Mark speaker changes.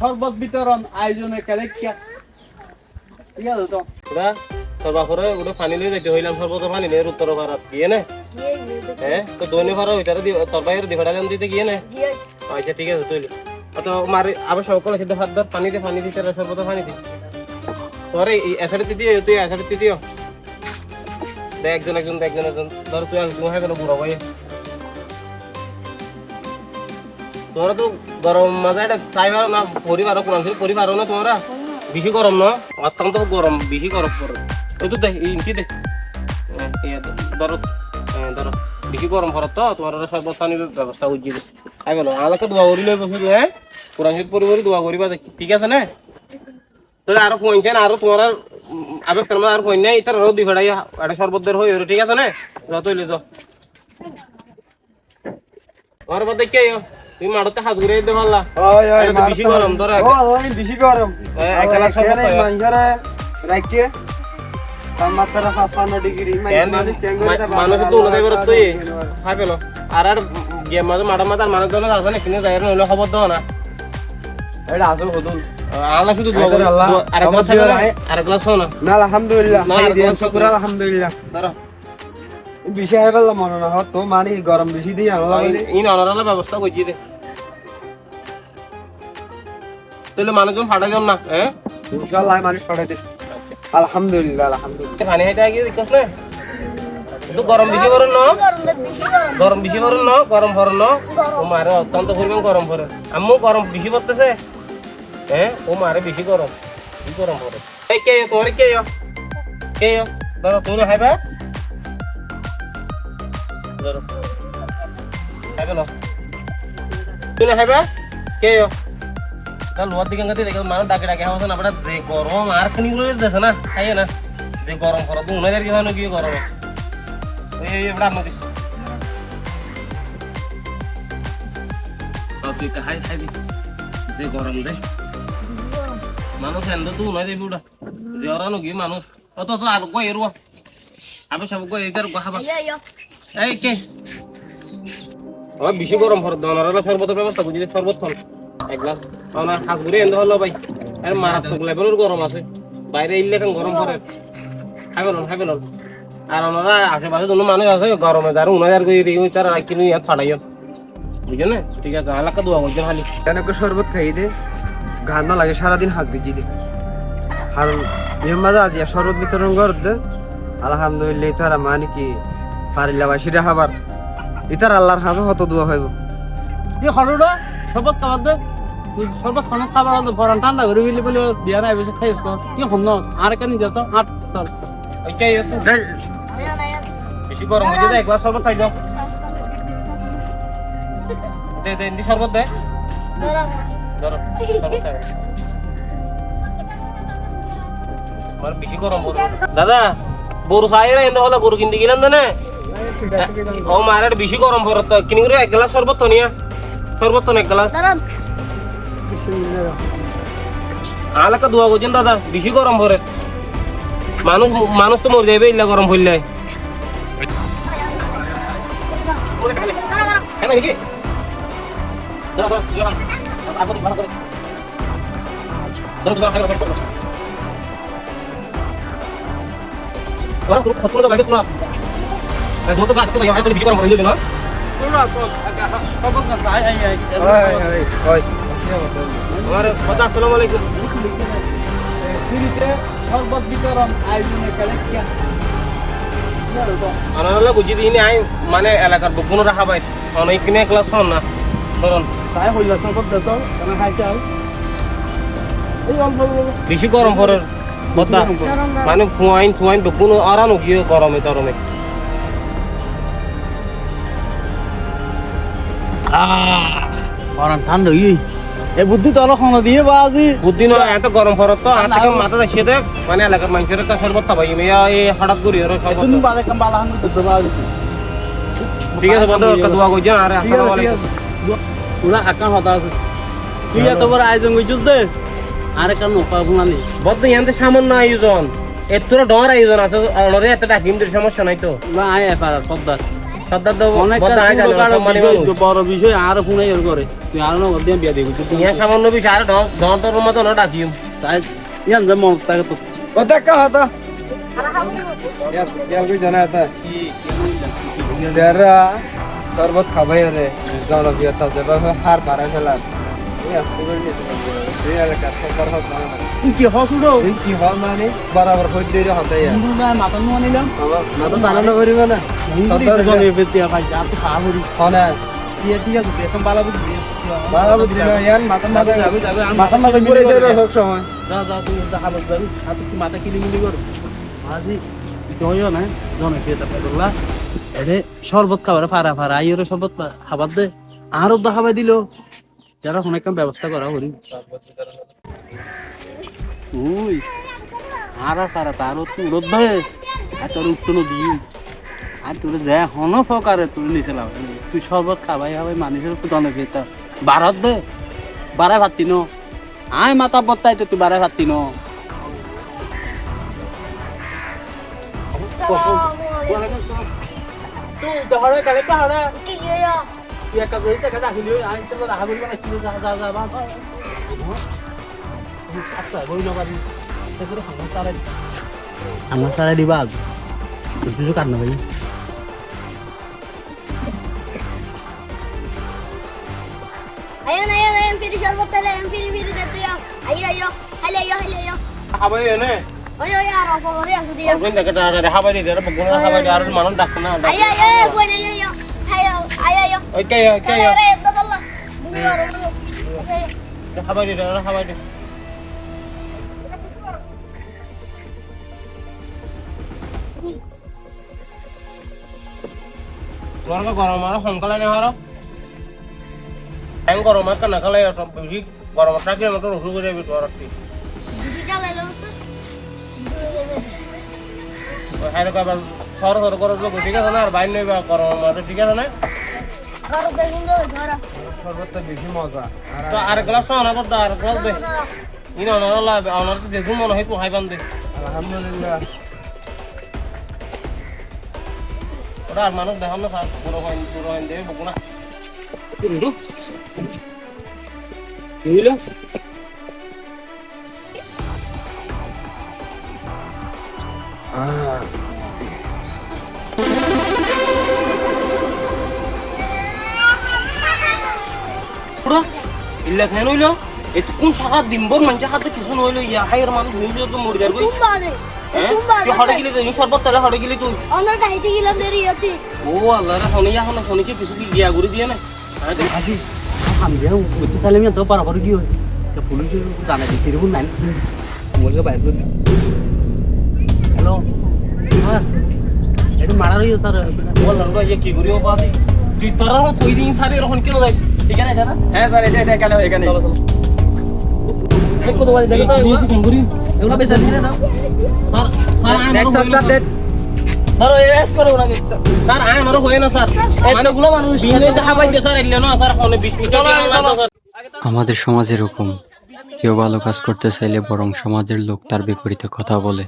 Speaker 1: শরবত বিতরণ আয়োজনে কেলেকিয়া ঠিক আছে তো?
Speaker 2: ওরা তোর বাপরে ওটা পানি লই যাইতে হইলাম সর্বত পানি নেই উত্তর ভারত গিয়ে নে? হ্যাঁ তো দৈনিক ভাড়া ওইটারে তোর বাইরে দি ভাড়া দিতে গিয়ে নে? আচ্ছা ঠিক আছে তুই তো মারি আবার সব করে সেটা হাত ধর পানি দে পানি দিতে সর্বত পানি দি। তোর এই এসারে দিও তুই এসারে দিও দেখ একজন একজন দেখ একজন একজন। ধর তুই একজন হয়ে গেল বুড়ো ভাই তোরা তো গরম মাঝে এটা চাই পারো না পরিবার কোন পরিবার না তোমরা? বেশি গরম না? অত্যন্ত গরম, বেশি গরম পড়ে। ওই তো দেখ ইঞ্চি দেখ? ধরো ধরো, বেশি গরম পড়ে তো, তোমার ওরা পানির ব্যবস্থা করছি আই গেল আমাকে দোয়া করি লই বসে হ্যাঁ? কোরআন শরীফ পড়ি দোয়া করিবা ঠিক আছে না? তাহলে আরও চান আরও তোমার আবেশ কেন আর ফোন নাই? তার আরও দুই ফেড়াই একটা শরবত দের হই ঠিক আছে না? যত হইলে তো তোমার বাদ দেখে তুমি মাঠতে হাত ঘুরে দিতে পারলা?
Speaker 3: ওই ওই
Speaker 2: তো বেশি গরম,
Speaker 3: ও ওই বেশি গরম।
Speaker 2: এ, এক গ্লাস শরবত
Speaker 3: এখানে
Speaker 2: খাইও।
Speaker 3: মাঞ্জারে রাখিয়ে তাপমাত্রা পাঁচপান্ন ডিগ্রি মানুষ
Speaker 2: তো উন্নত এবার তুই? খাই পেল। আর আর গেম মাঝে মাঠা মাথার মানুষ আছে না কিনে যায় নইলে খবর দাও না।
Speaker 3: এটা আসল হদুল।
Speaker 2: আল্লাহ শুধু দোয়া
Speaker 3: আইদার আল্লাহ,
Speaker 2: আর গ্লাস
Speaker 3: না।
Speaker 2: আর গ্লাস না?
Speaker 3: না আলহামদুলিল্লাহ।
Speaker 2: না, আর
Speaker 3: দিয়ে শুকর আলহামদুলিল্লাহ।
Speaker 2: ধরো।
Speaker 3: বেশি হয়ে গেল মনে না হত তো মানে গরম বেশি দিয়ে আনলা
Speaker 2: ইন ব্যবস্থা করছি দে। তাহলে মানুষজন ফাটাই যাম না হ্যাঁ?
Speaker 3: ইনশাআল্লাহ মানুষ দিস আলহামদুলিল্লাহ আলহামদুলিল্লাহ।
Speaker 2: পানি হাইতে আগে দেখাস না তো গরম বেশি করেন না গরম বেশি করেন না গরম ভরেন না ও মারে অত্যন্ত পরিমাণ গরম ভরে আম্মু গরম বেশি পড়তেছে। হ্যাঁ ও মারে বেশি গরম। কি গরম ভরে এই কে তোমার কে কে ধরো তুমি খাইবা? ধরো। খাইবে না তুমি খাইবা? কে তার লোয়ার দিকে গাতে দেখো মানুষ ডাকে ডাকে হাওয়া না আপনার যে গরম আর খানি গুলো না খাইয়ে না। যে গরম করা তো উনাদের কি হয় কি গরম? এই আপনার দিস তুই খাই খাইবি যে গরম দে। মানুষ তো উনাই দেবি ওটা যে নগি মানুষ? অত তো আর কই এরুয়া আবে সব কই এদের খাবা এই কে? ও বেশি গরম ফর দনরা শরবতের ব্যবস্থা বুঝি শরবত খান এক গ্লাস। আমার হাত ঘুরে এনে হলো ভাই। আরে মারাত্মক লেভেলের গরম আছে। বাইরে কেন গরম করে খাইবেন খাইবেন আর ওনারা আশেপাশে কোনো মানুষ আছে গরমে তারা ফাটাইও না? ঠিক দোয়া করছেন খালি।
Speaker 3: কেন শরবত খাই দে। না লাগে সারাদিন হাত ভিজি দে। কারণ নিয়মাজা আজি শরবত বিতরণ কর দে। আলহামদুলিল্লাহ তারা মানে কি পারিলা বাসিরা খাবার ইতার আল্লাহর হাতে হত দোয়া হইব।
Speaker 1: কি খরুড়া শরবত খাবার দে। শরবত খানা খাবার হতো ভরান ঠান্ডা করে বিলি বলে বিয়া নাই বেশি খাইস কি হন আর কেন যেত আট চল।
Speaker 2: ওইটাই বেশি গরম হয়ে যায় এক গ্লাস শরবত খাই দাও দে দে ইন্দি শরবত দে। ধরো শরবত আমার বেশি গরম দাদা গরু সাইরা এনে হলো গরু কিনতে গেলাম না। ও মারের বেশি গরম পড়ে কিনি করে এক গ্লাস শরবত তো নিয়া শরবত তো এক গ্লাস আলাকা দোয়া করছেন দাদা বেশি গরম পড়ে মানুষ মানুষ তো মরে যাবে ইল্লা গরম পড়লে
Speaker 1: শরবত না চাই আই আই
Speaker 3: ওই ওই ওই
Speaker 2: আসসালামু আলাইকুম
Speaker 1: ফ্রিতে
Speaker 2: মানে এলাকার বকুনো রাখা পাই অনেক ক্লাস হন না ধরুন বেশি গরম পরে মানে ফুয়াইন ফুয়াইন বকুনো আরানো গিয়ে গরমে।
Speaker 1: ভরান ঠান্ডা হই এ বুদ্ধি তো অলপ দিয়ে
Speaker 2: বুদ্ধি নয় এত গরম তো আর থেকে মাথা দেশে দে মানে এলাকার মানুষের কাছে সর্বত পাই মেয়া এই হঠাৎ করি আর
Speaker 1: তুমি কাম বালা তো
Speaker 2: ঠিক আছে বন্ধু দোয়া আর আসসালামু আলাইকুম।
Speaker 1: পুরা আকান হতা আছে। আছে তোর আয়োজন কইছস দে আরে কান বুনানি
Speaker 2: বদ্ধ ইয়ান্তে সামান্য আয়োজন। এত ডর আয়োজন আছে অনরে এত ডাকিম সমস্যা নাই তো।
Speaker 1: না আয় পার সর্দার
Speaker 2: জানে
Speaker 1: বড় বিষয় আর ফোন এর করে। তুই আর নগদ দিয়ে বিয়া দিবি
Speaker 2: ইয়া সামান্য বিষয় আর ডর তোর মতো না ডাকিম
Speaker 1: তাই ইয়ান যে মন তাকে তো
Speaker 3: কথা কা হতা। Ya, ya কই জানা হতা দেরা খাবাই রে জনপ্রিয় তা দেবা হার মারা ফেলা না।
Speaker 1: কি হসুডো
Speaker 3: কি হল মানে? বরাবর হই দেরি হতে
Speaker 1: মাথা নিলাম।
Speaker 3: না তো করিব না।
Speaker 1: তো হরি
Speaker 3: মাথা
Speaker 1: কর আজি জয় না তা এরে শরবত খাবার ফারা ফারা আইরে শরবত খাবার দে। আরও দেখাবাই দিল। যারা অনেক ব্যবস্থা করা করি। উই আরা সারা তারও তুই রোদ ভাই। আর তোর উঠতো দিই। আর তোর দেখ হন ফকারে তুই নিচে লাভ তুই শরবত খাবাই খাবাই মানুষের তো জনে খেতা বারাত দে। বারায় ভাতি ন আয় মাথা তুই ভাতি তুই তুই আই তো রাখা বলি কি যা যা যা গই না পারি এগুলো খাবার তারে আমার সারা দিবা তুই ভাই
Speaker 4: Ayan, ayan, ayan, piri şerbet tele, ayan, piri piri dedi ya. Ayo, ayo, hele, ayo, hele, ayo.
Speaker 2: খাবাই এনে
Speaker 4: Ayo, ayo, arapa ko ya, sudi ya.
Speaker 2: Aurobindo দেখা যায় খাবাই দিতে আর বগুনা খাবাই আর মানুষ ডাক না
Speaker 4: Ayo, ayo, ayo, buwan, ayo, ayo. Ayo, ayo, ayo.
Speaker 2: ওকে ওকে
Speaker 4: Kaya, ayo, dadallah. Bunu yor, bunu. Okay.
Speaker 2: দিতে আর খাবাই দিতে তোমার গরম আর সোনকালে নেওয়ার হ্যাং গরম আর কানা কালে সব বেশি গরম থাকলে মতো রসু করে যাবি তোর আর কি
Speaker 4: Bisi jalay lo, betul.
Speaker 2: কবার সর সর করে লোক ঠিক আছে না আর বাইর নেই বা গরম মতো ঠিক আছে না.
Speaker 3: সর্বত্র বেশি মজা
Speaker 2: তো আর গ্লাস না আর গ্লাস দে
Speaker 4: Dora.
Speaker 2: ইনো না লা অনার তো দেখুন মনে হয় তো হাই বান্ধে
Speaker 3: আলহামদুলিল্লাহ
Speaker 2: ওটা আর মানুষ দেখান না স্যার পুরো হয় পুরো হয় দেবে বকুনা
Speaker 1: বুঝলো
Speaker 3: আহ
Speaker 2: পুরো ইল্লা খাই নইলো এত কোন সারা দিনভর মানুষ হাতে কিছু নইলো ইয়া হাইয়ের মানুষ নিউজ তো মরে যাবে
Speaker 4: Tumba de.
Speaker 2: হ্যাঁ
Speaker 4: Tumba
Speaker 2: তুই হড়ে গেলি তুই সর্বত তাহলে হড়ে গেলি তুই
Speaker 4: Onlar da hiti gila dari yati.
Speaker 2: রে শুনি এখন শুনি কি কিছু কি গিয়া ঘুরে দিয়ে না হ্যাঁ দেখ।
Speaker 1: আজি আমি যাও বুঝতে চাইলে আমি তো পারা পরে কি হয় তা পুলিশ জানা রে নাই? মোলকে বাইর করে হ্যালো? হ্যাঁ? এটা মারা রইছে স্যার
Speaker 2: বললাম তো ইয়ে কি করিও বাদি তুই সারে এরকম কেন যাইস? এখানে এটা না?
Speaker 3: হ্যাঁ স্যার এটা এটা এখানে এখানে।
Speaker 2: চলো চলো। কত বাজে দেখো তো করি? এগুলো বেশি আছে না স্যার স্যার আয়
Speaker 3: স্যার
Speaker 2: এস করে ওনাকে। স্যার আয় আমার হয় না স্যার। মানুষ দেখা পাইছে স্যার এলে না স্যার ফোনে
Speaker 5: আমাদের সমাজ এরকম। কেউ ভালো কাজ করতে চাইলে বরং সমাজের লোক তার বিপরীতে কথা বলে।